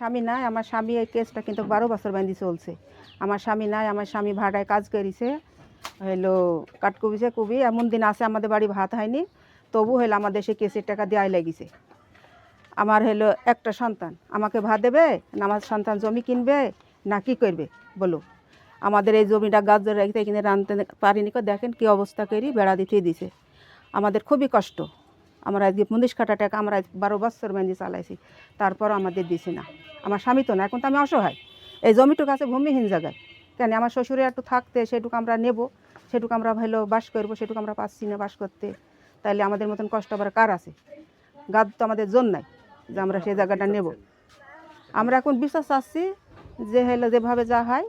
স্বামী নাই, আমার স্বামী এই কেসটা কিন্তু বারো বছর বান্ধি চলছে। আমার স্বামী নাই, আমার স্বামী ভাড়ায় কাজ করেছে। হইল কাটকুবিছে কুবি, এমন দিন আছে আমাদের বাড়ি ভাত হয়নি, তবু হইল আমাদের সে কেসের টাকা দেওয়াই লেগেছে। আমার হলো একটা সন্তান, আমাকে ভাত দেবে, না আমার সন্তান জমি কিনবে, না কি করবে, বলো। আমাদের এই জমিটা গাছ ধরে রাখতে এখানে রানতে পারিনি দেখেন কি অবস্থা করি, বেড়া দিতে দিছে। আমাদের খুবই কষ্ট। আমরা আজকে মুনিশ কাটা টাকা আমরা বারো বছর মেহেন্দি চালাইছি। তারপর আমাদের দিছে না। আমার স্বামী তো না, এখন তো আমি অসহায়। এই জমিটুকু আছে ভূমিহীন জায়গায়। কেন আমার শ্বশুরে একটু থাকতে, সেটুকু আমরা নেব, সেটুকু আমরা ভালো বাস করব, সেটুকু আমরা পাচ্ছি না বাস করতে। তাইলে আমাদের মতন কষ্ট আবার কার আছে? গাদ তো আমাদের জোর নাই যে আমরা সেই জায়গাটা নেব। আমরা এখন বিশ্বাস চাচ্ছি যে হলো যেভাবে যা হয়,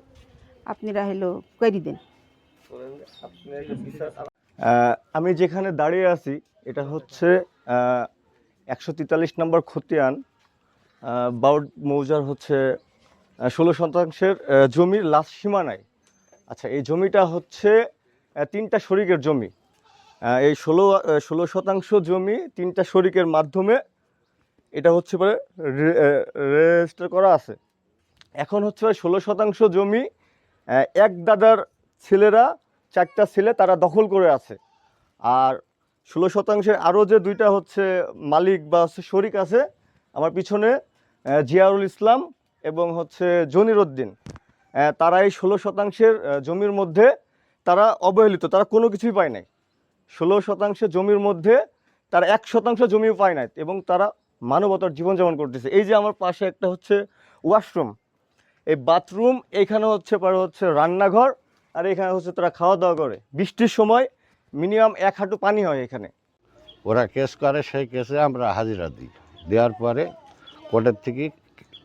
আপনারা হলো করি দিন। আমি যেখানে দাঁড়িয়ে আছি, এটা হচ্ছে একশো তেতাল্লিশ নম্বর খতিয়ান বাউড মৌজার হচ্ছে ষোলো শতাংশের জমির লাস্ট সীমানায়। আচ্ছা এই জমিটা হচ্ছে তিনটা শরিকের জমি। এই ষোলো ষোলো শতাংশ জমি তিনটা শরিকের মাধ্যমে এটা হচ্ছে পরে রেজিস্টার করা আছে। এখন হচ্ছে ষোলো শতাংশ জমি এক দাদার ছেলেরা চারটা ছেলে তারা দখল করে আছে। আর ষোলো শতাংশের আরও যে দুইটা হচ্ছে মালিক বা হচ্ছে শরিক আছে, আমার পিছনে জিয়ারুল ইসলাম এবং হচ্ছে জনির উদ্দিন। তারা এই ষোলো শতাংশের জমির মধ্যে তারা অবহেলিত, তারা কোনো কিছুই পায় নাই। ষোলো শতাংশ জমির মধ্যে তারা এক শতাংশ জমিও পায় নাই এবং তারা মানবতার জীবনযাপন করতেছে। এই যে আমার পাশে একটা হচ্ছে ওয়াশরুম। এই বাথরুম, এখানে হচ্ছে পরে হচ্ছে রান্নাঘর আর এখানে হচ্ছে তারা খাওয়া দাওয়া করে। বৃষ্টির সময় মিনিমাম এক হাঁটু পানি হয় এখানে। ওরা কেস করে, সেই কেসে আমরা হাজিরা দিই। দেওয়ার পরে কোর্টের থেকে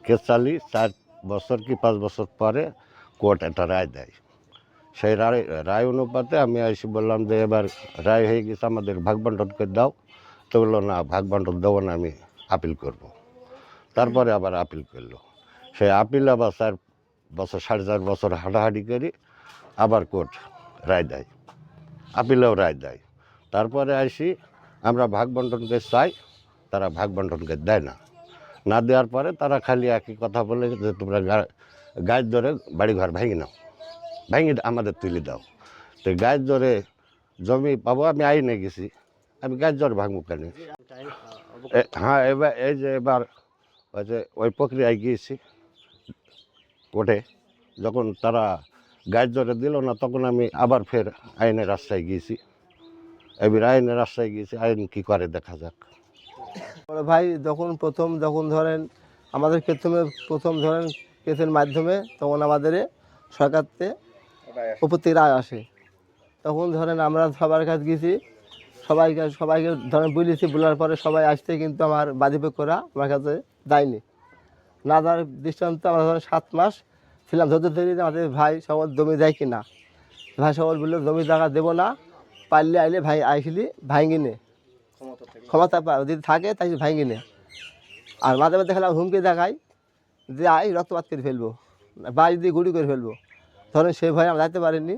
কেস চালি, চার বছর কি পাঁচ বছর পরে কোর্ট একটা রায় দেয়। সেই রায় রায় অনুপাতে আমি এসে বললাম যে, এবার রায় হয়ে গেছে, আমাদের ভাগ বন্টন করে দাও। তো বলল, না ভাগ বন্টন দেবো না, আমি আপিল করব। তারপরে আবার আপিল করল। সেই আপিল আবার চার বছর, সাড়ে চার বছর হাঁটাহাঁটি করি। আবার কোর্ট রায় দেয়, আপিলেও রায় দেয়। তারপরে আসি, আমরা ভাগ বন্টনকে চাই, তারা ভাগ বন্টনকে দেয় না। না দেওয়ার পরে তারা খালি একই কথা বলে যে, তোমরা গাছ ধরে বাড়িঘর ভেঙে নাও, ভেঙে আমাদের তুলে দাও। তো গায়ের ধরে জমি পাবো, আমি আইনে গেছি, আমি গাছ ধরে ভাঙবো কেন? হ্যাঁ এবার, এই যে এবার, ওই যে ওই প্রক্রিয়ায় গিয়েছি, কোর্টে, যখন তারা গাছ ধরে দিল না, তখন আমি আবার ফের আইনের রাস্তায় গিয়েছি। এবার আইনের রাস্তায় গিয়েছি, আইন কি করে দেখা যাক। ভাই, যখন প্রথম, যখন ধরেন আমাদের প্রথমে, প্রথম ধরেন কেসের মাধ্যমে তখন আমাদের সরকারতে থেকে রায় আসে। তখন ধরেন আমরা সবার কাছে গেছি সবাইকে সবাইকে ধরেন বলেছি, বলার পরে সবাই আসতে কিন্তু আমার বাদীপক্ষরা আমার কাছে দেয়নি না দেওয়ার দৃষ্টান্ত আমরা ধরেন সাত মাস ছিলাম। ধরতে ধরে আমাদের ভাই সবার জমি দেয় কি না ভাই সবার বলল জমি জায়গা দেবো না পারলে আইলে ভাই আইসলি ভাঙি নে। ক্ষমতা পা যদি থাকে তাই ভাঙি নে। আর মাঝে মাঝে খেলাম হুমকি দেখাই যে আই রক্তপাত করে ফেলব বা যদি গুড়ি করে ফেলব। ধরেন সে ভয়ে আমরা যাইতে পারিনি।